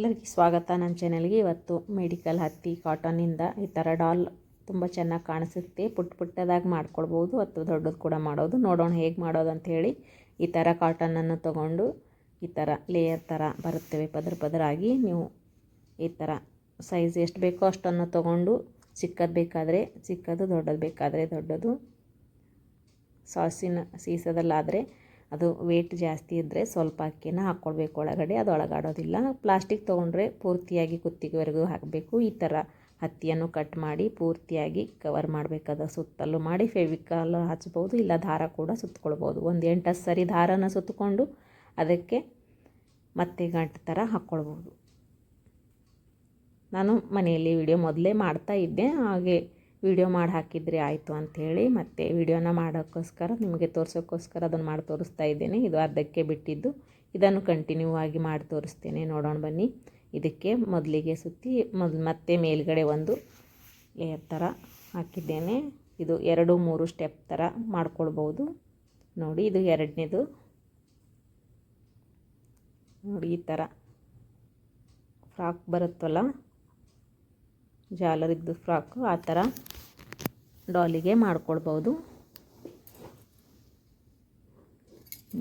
ಎಲ್ಲರಿಗೂ ಸ್ವಾಗತ. ನನ್ನ ಚಾನಲ್ಗೆ ಇವತ್ತು ಮೆಡಿಕಲ್ ಹತ್ತಿ ಕಾಟನ್ನಿಂದ ಈ ಥರ ಡಾಲ್ ತುಂಬ ಚೆನ್ನಾಗಿ ಕಾಣಿಸುತ್ತೆ. ಪುಟ್ಟ ಪುಟ್ಟದಾಗಿ ಮಾಡ್ಕೊಳ್ಬೋದು, ಅಥವಾ ದೊಡ್ಡದು ಕೂಡ ಮಾಡೋದು. ನೋಡೋಣ ಹೇಗೆ ಮಾಡೋದು ಅಂಥೇಳಿ ಈ ಥರ ಕಾಟನನ್ನು ತೊಗೊಂಡು ಈ ಥರ ಲೇಯರ್ ಥರ ಬರುತ್ತವೆ, ಪದರ ಪದರಾಗಿ ನೀವು ಈ ಥರ ಸೈಜ್ ಎಷ್ಟು ಬೇಕೋ ಅಷ್ಟನ್ನು ತೊಗೊಂಡು ಚಿಕ್ಕದು ಬೇಕಾದರೆ ಚಿಕ್ಕದು, ದೊಡ್ಡದು ಬೇಕಾದರೆ ದೊಡ್ಡದು ಸಾಸಿನ ಸೀಸದಲ್ಲಾದರೆ ಅದು ವೇಟ್ ಜಾಸ್ತಿ ಇದ್ದರೆ ಸ್ವಲ್ಪ ಅಕ್ಕಿನ ಹಾಕ್ಕೊಳ್ಬೇಕು ಒಳಗಡೆ, ಅದು ಒಳಗಾಡೋದಿಲ್ಲ ಪ್ಲಾಸ್ಟಿಕ್ ತೊಗೊಂಡ್ರೆ ಪೂರ್ತಿಯಾಗಿ ಕುತ್ತಿಗೆವರೆಗೂ ಹಾಕಬೇಕು. ಈ ಥರ ಹತ್ತಿಯನ್ನು ಕಟ್ ಮಾಡಿ ಪೂರ್ತಿಯಾಗಿ ಕವರ್ ಮಾಡಬೇಕಾದ ಸುತ್ತಲೂ ಮಾಡಿ ಫೆವಿಕಾಲ್ ಹಚ್ಬೋದು, ಇಲ್ಲ ದಾರ ಕೂಡ ಸುತ್ತಕೊಳ್ಬೋದು ಒಂದು ಎಂಟು ಸರಿ ದಾರನ ಸುತ್ತಕೊಂಡು ಅದಕ್ಕೆ ಮತ್ತೆ ಗಂಟು ಥರ ಹಾಕ್ಕೊಳ್ಬೋದು ನಾನು ಮನೆಯಲ್ಲಿ ವಿಡಿಯೋ ಮೊದಲೇ ಮಾಡ್ತಾ ಇದ್ದೆ. ಹಾಗೆ ವಿಡಿಯೋ ಮಾಡಿ ಹಾಕಿದರೆ, ಆಯಿತು ಅಂಥೇಳಿ ಮತ್ತು ವಿಡಿಯೋನ ಮಾಡೋಕ್ಕೋಸ್ಕರ, ನಿಮಗೆ ತೋರಿಸೋಕ್ಕೋಸ್ಕರ ಅದನ್ನು ಮಾಡಿ ತೋರಿಸ್ತಾ ಇದ್ದೇನೆ. ಇದು ಅರ್ಧಕ್ಕೆ ಬಿಟ್ಟಿದ್ದು. ಇದನ್ನು ಕಂಟಿನ್ಯೂ ಆಗಿ ಮಾಡಿ ತೋರಿಸ್ತೇನೆ. ನೋಡೋಣ ಬನ್ನಿ. ಇದಕ್ಕೆ ಮೊದಲಿಗೆ ಸುತ್ತಿ ಮತ್ತೆ ಮೇಲ್ಗಡೆ ಒಂದು ಲೇಯರ್ ಥರ ಹಾಕಿದ್ದೇನೆ. ಇದು ಎರಡು, ಮೂರು ಸ್ಟೆಪ್ ಥರ ಮಾಡ್ಕೊಳ್ಬೋದು. ನೋಡಿ, ಇದು ಎರಡನೇದು. ನೋಡಿ, ಈ ಥರ. ಫ್ರಾಕ್ ಬರುತ್ತಲ್ಲ? ಜಾಲರಿದ್ದು ಫ್ರಾಕು ಆ ಥರ ಡಾಲಿಗೆ ಮಾಡ್ಕೊಳ್ಬೋದು.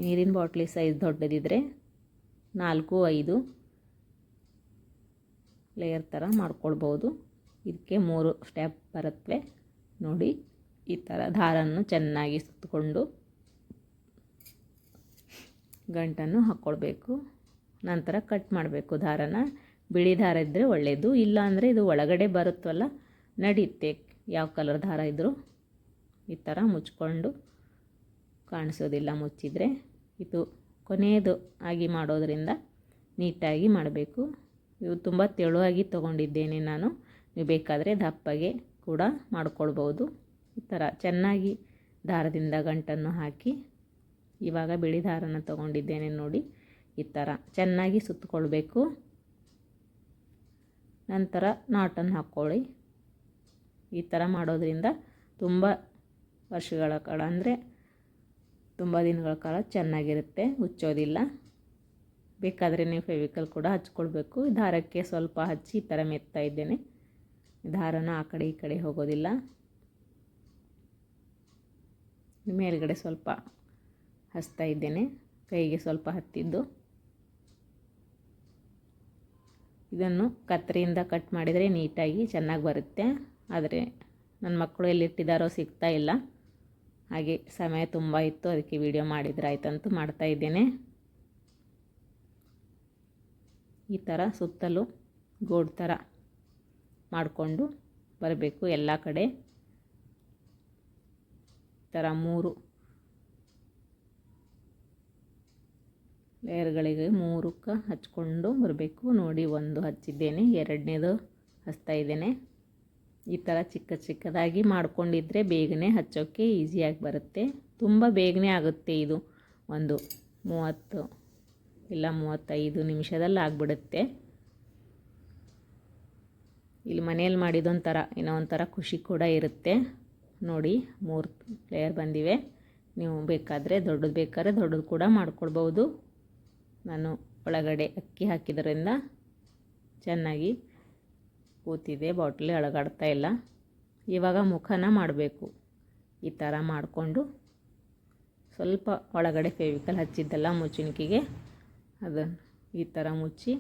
ನೀರಿನ ಬಾಟ್ಲಿ ಸೈಜ್ ದೊಡ್ಡದಿದ್ದರೆ ನಾಲ್ಕು, ಐದು ಲೇಯರ್ ಥರ ಮಾಡ್ಕೊಳ್ಬೋದು. ಇದಕ್ಕೆ ಮೂರು ಸ್ಟೆಪ್ ಬರುತ್ತವೆ ನೋಡಿ, ಈ ಥರ ದಾರನ್ನು ಚೆನ್ನಾಗಿ ಸುತ್ತಕೊಂಡು ಗಂಟನ್ನು ಹಾಕ್ಕೊಳ್ಬೇಕು ನಂತರ ಕಟ್ ಮಾಡಬೇಕು ದಾರನ. ಬಿಳಿ ದಾರ ಇದ್ದರೆ ಒಳ್ಳೆಯದು ಇಲ್ಲ ಅಂದರೆ ಇದು ಒಳಗಡೆ ಬರುತ್ತಲ್ಲ, ನಡೀತೆ. ಯಾವ ಕಲರ್ ದಾರ ಇದ್ದರೂ ಈ ಥರ ಮುಚ್ಕೊಂಡು ಕಾಣಿಸೋದಿಲ್ಲ ಮುಚ್ಚಿದರೆ. ಇದು ಕೊನೆಯದು ಆಗಿ ಮಾಡೋದರಿಂದ ನೀಟಾಗಿ ಮಾಡಬೇಕು. ಇವು ತುಂಬ ತೆಳುವಾಗಿ ತೊಗೊಂಡಿದ್ದೇನೆ ನಾನು. ನೀವು ಬೇಕಾದರೆ ದಪ್ಪಗೆ ಕೂಡ ಮಾಡ್ಕೊಳ್ಬೋದು ಈ ಥರ ಚೆನ್ನಾಗಿ ದಾರದಿಂದ ಗಂಟನ್ನು ಹಾಕಿ ಇವಾಗ ಬಿಳಿ ದಾರನ ತೊಗೊಂಡಿದ್ದೇನೆ ನೋಡಿ. ಈ ಥರ ಚೆನ್ನಾಗಿ ಸುತ್ತಕೊಳ್ಬೇಕು ನಂತರ ನಾಟನ್ನು ಹಾಕ್ಕೊಳ್ಳಿ. ಈ ಥರ ಮಾಡೋದ್ರಿಂದ ತುಂಬ ವರ್ಷಗಳ ಕಾಲ ಅಂದರೆ ತುಂಬ ದಿನಗಳ ಕಾಲ ಚೆನ್ನಾಗಿರುತ್ತೆ, ಹುಚ್ಚೋದಿಲ್ಲ. ಬೇಕಾದರೆ ನೀವು ಫೆವಿಕಲ್ ಕೂಡ ಹಚ್ಕೊಳ್ಬೇಕು. ದಾರಕ್ಕೆ ಸ್ವಲ್ಪ ಹಚ್ಚಿ ಈ ಥರ ಮೆತ್ತಾ ಇದ್ದೇನೆ. ದಾರನ ಆ ಕಡೆ ಈ ಕಡೆ ಹೋಗೋದಿಲ್ಲ. ಮೇಲ್ಗಡೆ ಸ್ವಲ್ಪ ಹಚ್ತಾ ಇದ್ದೇನೆ. ಕೈಗೆ ಸ್ವಲ್ಪ ಹತ್ತಿದ್ದು. ಇದನ್ನು ಕತ್ತರಿಯಿಂದ ಕಟ್ ಮಾಡಿದರೆ ನೀಟಾಗಿ ಚೆನ್ನಾಗಿ ಬರುತ್ತೆ. ಆದರೆ ನನ್ನ ಮಕ್ಕಳು ಎಲ್ಲಿಟ್ಟಿದ್ದಾರೋ ಸಿಗ್ತಾ ಇಲ್ಲ. ಹಾಗೆ ಸಮಯ ತುಂಬ ಇತ್ತು, ಅದಕ್ಕೆ ವಿಡಿಯೋ ಮಾಡಿದ್ರೆ ಮಾಡ್ತಾ ಇದ್ದೇನೆ. ಈ ಥರ ಸುತ್ತಲೂ ಗೋಡ್ ಥರ ಮಾಡಿಕೊಂಡು ಬರಬೇಕು ಎಲ್ಲ ಕಡೆ. ಈ ಥರ ಮೂರು ಲೇಯರ್ಗಳಿಗೆ ಮೂರಕ್ಕೆ ಹಚ್ಕೊಂಡು ಬರಬೇಕು. ನೋಡಿ, ಒಂದು ಹಚ್ಚಿದ್ದೇನೆ, ಎರಡನೇದು ಹಚ್ತಾ ಇದ್ದೇನೆ. ಈ ಥರ ಚಿಕ್ಕ ಚಿಕ್ಕದಾಗಿ ಮಾಡಿಕೊಂಡಿದ್ರೆ ಬೇಗನೆ ಹಚ್ಚೋಕ್ಕೆ ಈಸಿಯಾಗಿ ಬರುತ್ತೆ. ತುಂಬ ಬೇಗನೆ ಆಗುತ್ತೆ ಇದು. ಒಂದು ಮೂವತ್ತು ಇಲ್ಲ ಮೂವತ್ತೈದು ನಿಮಿಷದಲ್ಲಿ ಆಗಿಬಿಡುತ್ತೆ. ಇಲ್ಲಿ ಮನೆಯಲ್ಲಿ ಮಾಡಿದೊಂಥರ, ಏನೋ ಒಂಥರ ಖುಷಿ ಕೂಡ ಇರುತ್ತೆ. ನೋಡಿ, ಮೂರು ಲೇಯರ್ ಬಂದಿವೆ. ನೀವು ಬೇಕಾದರೆ ದೊಡ್ಡದು ಬೇಕಾದ್ರೆ ದೊಡ್ಡದು ಕೂಡ ಮಾಡ್ಕೊಳ್ಬೋದು. ನಾನು ಒಳಗಡೆ ಅಕ್ಕಿ ಹಾಕಿದ್ರಿಂದ ಚೆನ್ನಾಗಿ ಕೂತಿದೆ ಬಾಟ್ಲಿ ಅಳಗಾಡ್ತಾ ಇಲ್ಲ. ಇವಾಗ ಮುಖನ ಮಾಡಬೇಕು. ಈ ಥರ ಮಾಡಿಕೊಂಡು ಸ್ವಲ್ಪ ಒಳಗಡೆ ಫೆವಿಕಲ್ ಹಚ್ಚಿದ್ದಲ್ಲ ಮುಚ್ಚಿನಕಿಗೆ ಅದನ್ನು ಈ ಥರ ಮುಚ್ಚಿ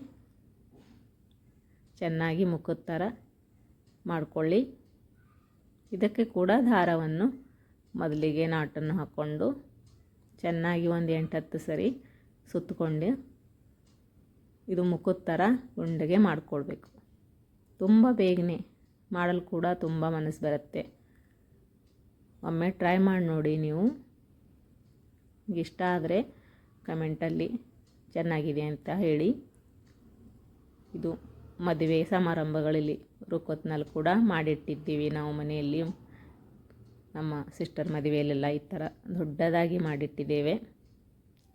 ಚೆನ್ನಾಗಿ ಮುಖದ ಥರ ಮಾಡಿಕೊಳ್ಳಿ. ಇದಕ್ಕೆ ಕೂಡ ದಾರವನ್ನು ಮೊದಲಿಗೆ ನಾಟನ್ನು ಹಾಕ್ಕೊಂಡು ಚೆನ್ನಾಗಿ ಒಂದು ಎಂಟತ್ತು ಸರಿ ಸುತ್ತಕೊಂಡು ಇದು ಮುಖದ ಥರ ಉಂಡೆಗೆ ಮಾಡಿಕೊಳ್ಬೇಕು. ತುಂಬ ಬೇಗನೆ ಮಾಡಲು ಕೂಡ ತುಂಬ ಮನಸ್ಸು ಬರುತ್ತೆ. ಒಮ್ಮೆ ಟ್ರೈ ಮಾಡಿ ನೋಡಿ ನೀವು. ಇಷ್ಟ ಆದರೆ ಕಮೆಂಟಲ್ಲಿ ಚೆನ್ನಾಗಿದೆ ಅಂತ ಹೇಳಿ. ಇದು ಮದುವೆ ಸಮಾರಂಭಗಳಲ್ಲಿ ರುಕೊತ್ನಲ್ಲಿ ಕೂಡ ಮಾಡಿಟ್ಟಿದ್ದೀವಿ ನಾವು ಮನೆಯಲ್ಲಿ. ನಮ್ಮ ಸಿಸ್ಟರ್ ಮದುವೆಯಲ್ಲೆಲ್ಲ ಈ ಥರ ದೊಡ್ಡದಾಗಿ ಮಾಡಿಟ್ಟಿದ್ದೇವೆ.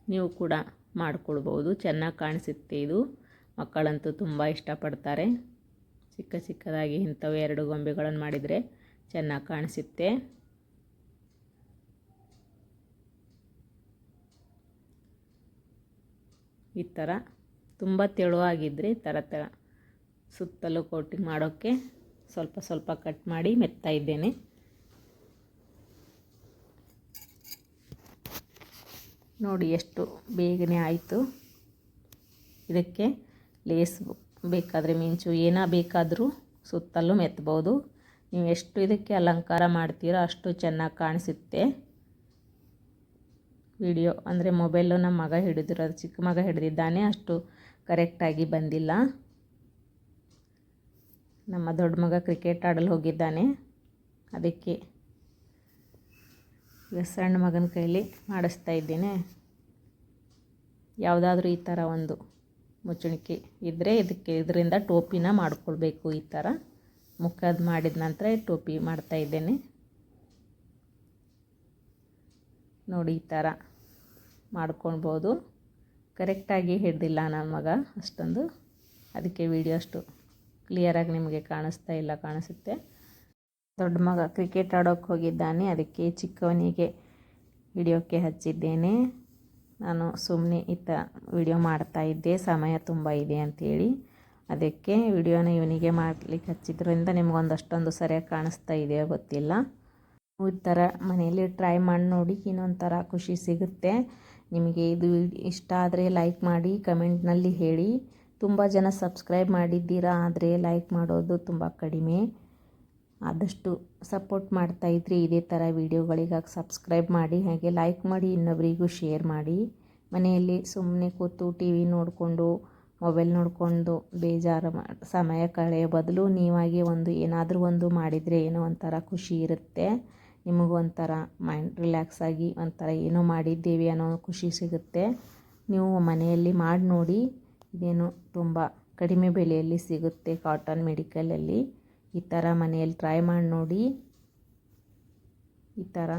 ನೀವು ಕೂಡ ಮಾಡಿಕೊಳ್ಬೋದು. ಚೆನ್ನಾಗಿ ಕಾಣಿಸುತ್ತೆ ಇದು. ಮಕ್ಕಳಂತೂ ತುಂಬ ಇಷ್ಟಪಡ್ತಾರೆ. ಚಿಕ್ಕ ಚಿಕ್ಕದಾಗಿ ಇಂಥವು ಎರಡು ಗೊಂಬೆಗಳನ್ನು ಮಾಡಿದರೆ ಚೆನ್ನಾಗಿ ಕಾಣಿಸುತ್ತೆ. ಈ ಥರ ತುಂಬ ತೆಳುವಾಗಿದ್ದರೆ ಈ ಥರ ಥರ ಸುತ್ತಲೂ ಕೋಟಿಂಗ್ ಮಾಡೋಕ್ಕೆ ಸ್ವಲ್ಪ ಸ್ವಲ್ಪ ಕಟ್ ಮಾಡಿ ಮೆತ್ತಾ ಇದ್ದೇನೆ. ನೋಡಿ ಎಷ್ಟು ಬೇಗನೆ ಆಯಿತು. ಇದಕ್ಕೆ ಲೇಸ್ ಬೇಕಾದರೆ ಮಿಂಚು, ಏನ ಬೇಕಾದರೂ ಸುತ್ತಲೂ ಮೆತ್ತಬೋದು ನೀವು ಎಷ್ಟು ಇದಕ್ಕೆ ಅಲಂಕಾರ ಮಾಡ್ತೀರೋ ಅಷ್ಟು ಚೆನ್ನಾಗಿ ಕಾಣಿಸುತ್ತೆ. ವಿಡಿಯೋ ಅಂದರೆ ಮೊಬೈಲು ನಮ್ಮ ಮಗ ಹಿಡಿದಿರೋ ಚಿಕ್ಕ ಮಗ ಹಿಡಿದಿದ್ದಾನೆ, ಅಷ್ಟು ಕರೆಕ್ಟಾಗಿ ಬಂದಿಲ್ಲ. ನಮ್ಮ ದೊಡ್ಡ ಮಗ ಕ್ರಿಕೆಟ್ ಆಡಲು ಹೋಗಿದ್ದಾನೆ. ಅದಕ್ಕೆ ಸಣ್ಣ ಮಗನ ಕೈಲಿ ಮಾಡಿಸ್ತಾ ಇದ್ದೇನೆ. ಯಾವುದಾದ್ರೂ ಈ ಥರ ಒಂದು ಮುಚ್ಚಣಿಕೆ ಇದ್ದರೆ ಇದಕ್ಕೆ ಇದರಿಂದ ಟೋಪಿನ ಮಾಡಿಕೊಳ್ಬೇಕು ಈ ಥರ ಮುಖದ ಮಾಡಿದ ನಂತರ ಟೋಪಿ ಮಾಡ್ತಾ ಇದ್ದೇನೆ. ನೋಡಿ ಈ ಥರ ಮಾಡ್ಕೊಳ್ಬೋದು. ಕರೆಕ್ಟಾಗಿ ಹಿಡ್ದಿಲ್ಲ ನನ್ನ ಮಗ ಅಷ್ಟೊಂದು. ಅದಕ್ಕೆ ವಿಡಿಯೋ ಅಷ್ಟು ಕ್ಲಿಯರಾಗಿ ನಿಮಗೆ ಕಾಣಿಸ್ತಾ ಇಲ್ಲ, ಕಾಣಿಸುತ್ತೆ. ದೊಡ್ಡ ಮಗ ಕ್ರಿಕೆಟ್ ಆಡೋಕ್ಕೆ ಹೋಗಿದ್ದಾನೆ. ಅದಕ್ಕೆ ಚಿಕ್ಕವನಿಗೆ ಹಿಡಿಯೋಕ್ಕೆ ಹಚ್ಚಿದ್ದೇನೆ. ನಾನು ಸುಮ್ಮನೆ ಇತ್ತ ವಿಡಿಯೋ ಮಾಡ್ತಾಯಿದ್ದೆ ಸಮಯ ತುಂಬ ಇದೆ ಅಂಥೇಳಿ ಅದಕ್ಕೆ ವಿಡಿಯೋನ ಇವನಿಗೆ ಮಾಡಲಿಕ್ಕೆ ಹಚ್ಚಿದ್ರಿಂದ ನಿಮಗೊಂದಷ್ಟೊಂದು ಸರಿಯಾಗಿ ಕಾಣಿಸ್ತಾ ಇದೆಯೋ ಗೊತ್ತಿಲ್ಲ. ಈ ಥರ ಮನೆಯಲ್ಲಿ ಟ್ರೈ ಮಾಡಿ ನೋಡಿ ಇನ್ನೊಂಥರ ಖುಷಿ ಸಿಗುತ್ತೆ. ನಿಮಗೆ ಇದು ಇಷ್ಟ ಆದರೆ ಲೈಕ್ ಮಾಡಿ ಕಮೆಂಟ್ನಲ್ಲಿ ಹೇಳಿ. ತುಂಬ ಜನ ಸಬ್ಸ್ಕ್ರೈಬ್ ಮಾಡಿದ್ದೀರಾ ಆದರೆ ಲೈಕ್ ಮಾಡೋದು ತುಂಬ ಕಡಿಮೆ. ಆದಷ್ಟು ಸಪೋರ್ಟ್ ಮಾಡ್ತಾಯಿದ್ರಿ ಇದೇ ಥರ ವೀಡಿಯೋಗಳಿಗಾಗಿ ಸಬ್ಸ್ಕ್ರೈಬ್ ಮಾಡಿ, ಹಾಗೆ ಲೈಕ್ ಮಾಡಿ ಇನ್ನೊಬ್ಬರಿಗೂ ಶೇರ್ ಮಾಡಿ. ಮನೆಯಲ್ಲಿ ಸುಮ್ಮನೆ ಕೂತು ಟಿ ವಿ ನೋಡಿಕೊಂಡು ಮೊಬೈಲ್ ನೋಡಿಕೊಂಡು ಬೇಜಾರು ಸಮಯ ಕಳೆಯೋ ಬದಲು ನೀವಾಗಿ ಒಂದು ಏನಾದರೂ ಒಂದು ಮಾಡಿದರೆ ಏನೋ ಒಂಥರ ಖುಷಿ ಇರುತ್ತೆ. ನಿಮಗೂ ಒಂಥರ ಮೈಂಡ್ ರಿಲ್ಯಾಕ್ಸ್ ಆಗಿ ಒಂಥರ ಏನೋ ಮಾಡಿದ್ದೇವೆ ಅನ್ನೋ ಖುಷಿ ಸಿಗುತ್ತೆ. ನೀವು ಮನೆಯಲ್ಲಿ ಮಾಡಿ ನೋಡಿ, ಇದೇನು ತುಂಬ ಕಡಿಮೆ ಬೆಲೆಯಲ್ಲಿ ಸಿಗುತ್ತೆ ಕಾಟನ್ ಮೆಡಿಕಲಲ್ಲಿ ಈ ಥರ ಮನೆಯಲ್ಲಿ ಟ್ರೈ ಮಾಡಿ ನೋಡಿ. ಈ ಥರ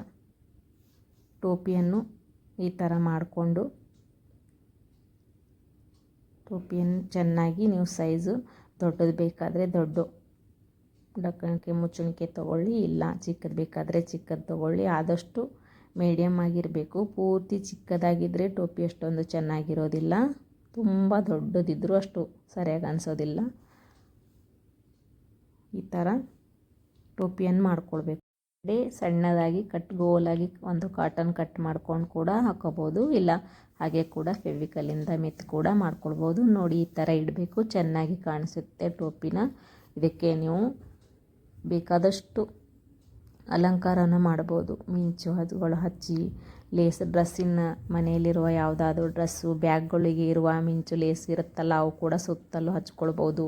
ಟೋಪಿಯನ್ನು ಈ ಥರ ಮಾಡಿಕೊಂಡು ಟೋಪಿಯನ್ನು ಚೆನ್ನಾಗಿ ನೀವು ಸೈಜು ದೊಡ್ಡದು ಬೇಕಾದರೆ ದೊಡ್ಡ. ಡಕ್ಕಣಿಕೆ ಮುಚ್ಚಣಿಕೆ ತೊಗೊಳ್ಳಿ, ಇಲ್ಲ ಚಿಕ್ಕದು ಬೇಕಾದರೆ ಚಿಕ್ಕದು ತೊಗೊಳ್ಳಿ. ಆದಷ್ಟು ಮೀಡಿಯಮ್ ಆಗಿರಬೇಕು. ಪೂರ್ತಿ ಚಿಕ್ಕದಾಗಿದ್ದರೆ ಟೋಪಿ ಅಷ್ಟೊಂದು ಚೆನ್ನಾಗಿರೋದಿಲ್ಲ. ತುಂಬ ದೊಡ್ಡದಿದ್ದರೂ ಅಷ್ಟು ಸರಿಯಾಗಿ ಅನಿಸೋದಿಲ್ಲ. ಈ ಥರ ಟೋಪಿಯನ್ನು ಮಾಡ್ಕೊಳ್ಬೇಕು. ಅದೇ ಸಣ್ಣದಾಗಿ ಕಟ್, ಗೋಲಾಗಿ ಒಂದು ಕಾಟನ್ ಕಟ್ ಮಾಡ್ಕೊಂಡು ಕೂಡ ಹಾಕೋಬೋದು. ಇಲ್ಲ, ಹಾಗೆ ಕೂಡ ಫೆವಿಕಲಿಂದ ಮೆತ್ ಕೂಡ ಮಾಡ್ಕೊಳ್ಬೋದು. ನೋಡಿ, ಈ ಥರ ಇಡಬೇಕು. ಚೆನ್ನಾಗಿ ಕಾಣಿಸುತ್ತೆ ಟೋಪಿನ. ಇದಕ್ಕೆ ನೀವು ಬೇಕಾದಷ್ಟು ಅಲಂಕಾರನ ಮಾಡ್ಬೋದು. ಮಿಂಚು ಹದ್ಗಳು ಹಚ್ಚಿ, ಲೇಸ್ ಡ್ರೆಸ್ಸಿನ ಮನೆಯಲ್ಲಿರುವ ಯಾವುದಾದ್ರೂ ಡ್ರೆಸ್ಸು, ಬ್ಯಾಗ್ಗಳಿಗೆ ಇರುವ ಮಿಂಚು, ಲೇಸ್ ಇರುತ್ತಲ್ಲ, ಅವು ಕೂಡ ಸುತ್ತಲೂ ಹಚ್ಕೊಳ್ಬೋದು.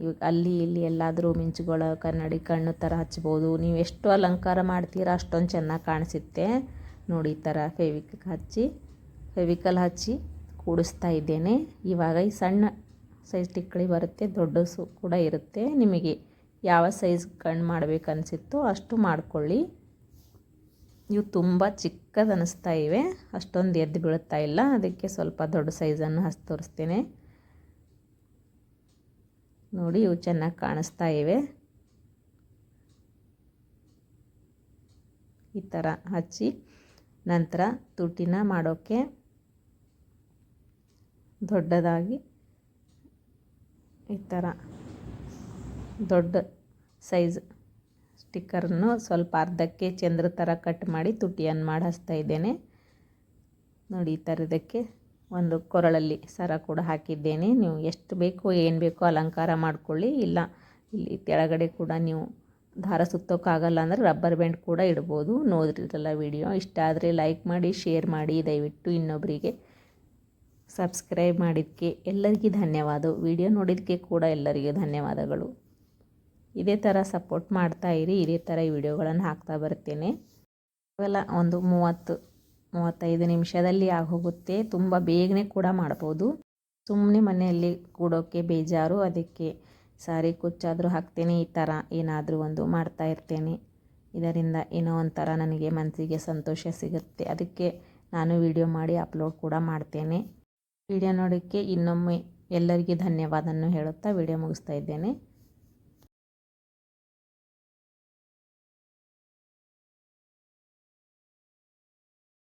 ಇವಾಗ ಅಲ್ಲಿ ಇಲ್ಲಿ ಎಲ್ಲಾದರೂ ಮಿಂಚುಗಳು ಕನ್ನಡಿ ಕಣ್ಣು ಥರ ಹಚ್ಬೋದು. ನೀವು ಎಷ್ಟು ಅಲಂಕಾರ ಮಾಡ್ತೀರಾ ಅಷ್ಟೊಂದು ಚೆನ್ನಾಗಿ ಕಾಣಿಸುತ್ತೆ. ನೋಡಿ ಈ ಥರ ಫೆವಿಕ್ ಹಚ್ಚಿ, ಫೆವಿಕಲ್ ಹಚ್ಚಿ ಕೂಡಿಸ್ತಾ ಇದ್ದೇನೆ. ಇವಾಗ ಈ ಸಣ್ಣ ಸೈಜ್ ಟಿಕ್ಕಳಿ ಬರುತ್ತೆ ದೊಡ್ಡ ಸು ಕೂಡ ಇರುತ್ತೆ. ನಿಮಗೆ ಯಾವ ಸೈಜ್ ಕಣ್ಣು ಮಾಡಬೇಕು ಅನಿಸಿತ್ತೋ ಅಷ್ಟು ಮಾಡಿಕೊಳ್ಳಿ. ಇವು ತುಂಬ ಚಿಕ್ಕದು ಅನ್ನಿಸ್ತಾ ಇವೆ. ಅಷ್ಟೊಂದು ಎದ್ದು ಬೀಳುತ್ತಾ ಇಲ್ಲ. ಅದಕ್ಕೆ ಸ್ವಲ್ಪ ದೊಡ್ಡ ಸೈಜನ್ನು ಹಚ್ಚಿ ತೋರಿಸ್ತೇನೆ. ನೋಡಿ ಇವು ಚೆನ್ನಾಗಿ ಕಾಣಿಸ್ತಾ ಇವೆ. ಈ ಥರ ಹಚ್ಚಿ ನಂತರ ತುಟಿನ ಮಾಡೋಕ್ಕೆ ದೊಡ್ಡದಾಗಿ ಈ ಥರ ದೊಡ್ಡ ಸೈಜ್ ಸ್ಟಿಕ್ಕರನ್ನು ಸ್ವಲ್ಪ ಅರ್ಧಕ್ಕೆ ಚಂದ್ರ ಥರ ಕಟ್ ಮಾಡಿ ತುಟಿಯನ್ನು ಮಾಡಿ ಇದ್ದೇನೆ. ನೋಡಿ ಈ ಥರದಕ್ಕೆ ಒಂದು ಕೊರಳಲ್ಲಿ ಸರ ಕೂಡ ಹಾಕಿದ್ದೇನೆ. ನೀವು ಎಷ್ಟು ಬೇಕೋ ಏನು ಬೇಕೋ ಅಲಂಕಾರ ಮಾಡಿಕೊಳ್ಳಿ. ಇಲ್ಲ, ಇಲ್ಲಿ ಕೆಳಗಡೆ ಕೂಡ ನೀವು ದಾರ ಸುತ್ತೋಕ್ಕಾಗಲ್ಲ ಅಂದರೆ ರಬ್ಬರ್ ಬ್ಯಾಂಡ್ ಕೂಡ ಇಡ್ಬೋದು. ನೋಡಿರಲ್ಲ ವಿಡಿಯೋ. ಇಷ್ಟ ಆದರೆ ಲೈಕ್ ಮಾಡಿ, ಶೇರ್ ಮಾಡಿ. ದಯವಿಟ್ಟು ಇನ್ನೊಬ್ಬರಿಗೆ ಸಬ್ಸ್ಕ್ರೈಬ್ ಮಾಡಿದ್ದಕ್ಕೆ ಎಲ್ಲರಿಗೂ ಧನ್ಯವಾದ. ವಿಡಿಯೋ ನೋಡಿದ್ದಕ್ಕೆ ಕೂಡ ಎಲ್ಲರಿಗೂ ಧನ್ಯವಾದಗಳು. ಇದೇ ಥರ ಸಪೋರ್ಟ್ ಮಾಡ್ತಾ ಇರಿ. ಇದೇ ಥರ ವಿಡಿಯೋಗಳನ್ನು ಹಾಕ್ತಾ ಬರ್ತೇನೆ. ಇವೆಲ್ಲ ಒಂದು ಮೂವತ್ತು ಮೂವತ್ತೈದು ನಿಮಿಷದಲ್ಲಿ ಆಗೋಗುತ್ತೆ. ತುಂಬ ಬೇಗನೆ ಕೂಡ ಮಾಡ್ಬೋದು. ಸುಮ್ಮನೆ ಮನೆಯಲ್ಲಿ ಕೂಡೋಕ್ಕೆ ಬೇಜಾರು. ಅದಕ್ಕೆ ಸಾರಿ, ಕುಚ್ಚಾದರೂ ಹಾಕ್ತೇನೆ. ಈ ಥರ ಏನಾದರೂ ಒಂದು ಮಾಡ್ತಾ ಇರ್ತೇನೆ. ಇದರಿಂದ ಏನೋ ಒಂಥರ ನನಗೆ ಮನಸ್ಸಿಗೆ ಸಂತೋಷ ಸಿಗುತ್ತೆ. ಅದಕ್ಕೆ ನಾನು ವಿಡಿಯೋ ಮಾಡಿ ಅಪ್ಲೋಡ್ ಕೂಡ ಮಾಡ್ತೇನೆ. ವಿಡಿಯೋ ನೋಡೋಕ್ಕೆ ಇನ್ನೊಮ್ಮೆ ಎಲ್ಲರಿಗೂ ಧನ್ಯವಾದನ್ನು ಹೇಳುತ್ತಾ ವಿಡಿಯೋ ಮುಗಿಸ್ತಾ ಇದ್ದೇನೆ.